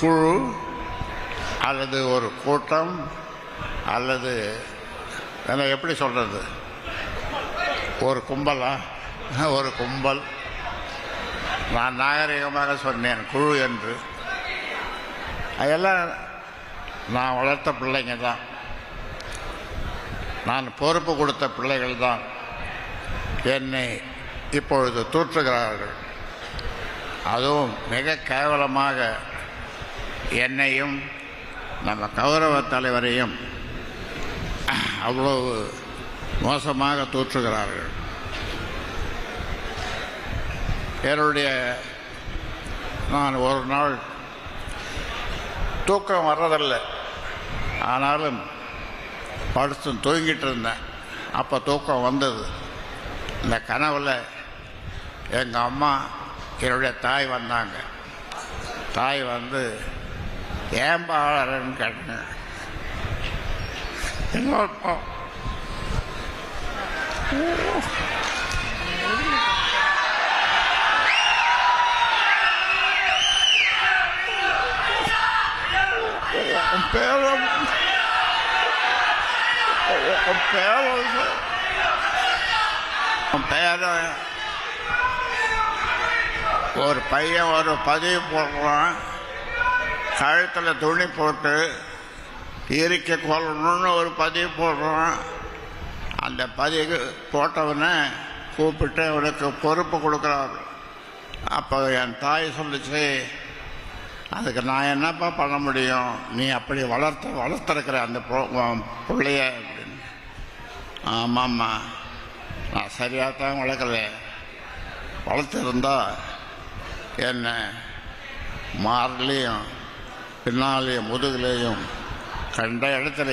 குழு அல்லது ஒரு கூட்டம் அல்லது என்ன எப்படி சொல்கிறது ஒரு கும்பலா ஒரு கும்பல். நான் நாகரிகமாக சொன்னேன் குழு என்று. அதெல்லாம் நான் வளர்த்த பிள்ளைங்க தான். நான் பொறுப்பு கொடுத்த பிள்ளைகள் தான். என்னை இப்பொழுது தூற்றுகிறார்கள். அதுவும் மிக கேவலமாக என்னையும் நம்ம கௌரவ தலைவரையும் அவ்வளவு மோசமாக தூற்றுகிறார்கள். என்னுடைய நான் ஒரு நாள் தூக்கம் வர்றதில்லை. ஆனாலும் படுத்து தூங்கிட்டு இருந்தேன். அப்போ தூக்கம் வந்தது. இந்த கனவில் எங்கள் அம்மா என்னுடைய தாய் வந்தாங்க. தாய் வந்து ஏன் பாழறன்னு கேட்டேன்? இன்னொரு பேரம் உன் பேரும் உன் ஒரு பையன் ஒரு பதிவு போடுறான். கழுத்தில் துணி போட்டு இறுக்கி கொள்ளணும்னு ஒரு பதிவு போடுறான் அந்த பதிவு போட்டவனை கூப்பிட்டு அவனுக்கு பொறுப்பு கொடுக்குறாரு. அப்போ என் தாய் சொல்லிச்சு அதுக்கு நான் என்னப்பா பண்ண முடியும்? நீ அப்படி வளர்த்து வளர்த்துருக்கிற அந்த பிள்ளைய. அப்படின்னு. ஆமாம்மா நான் சரியாக தான் வளர்க்கல. வளர்த்துருந்தா என்ன மாறலையும் பின்னாலேயும் முதுகுலேயும் கண்ட இடத்துல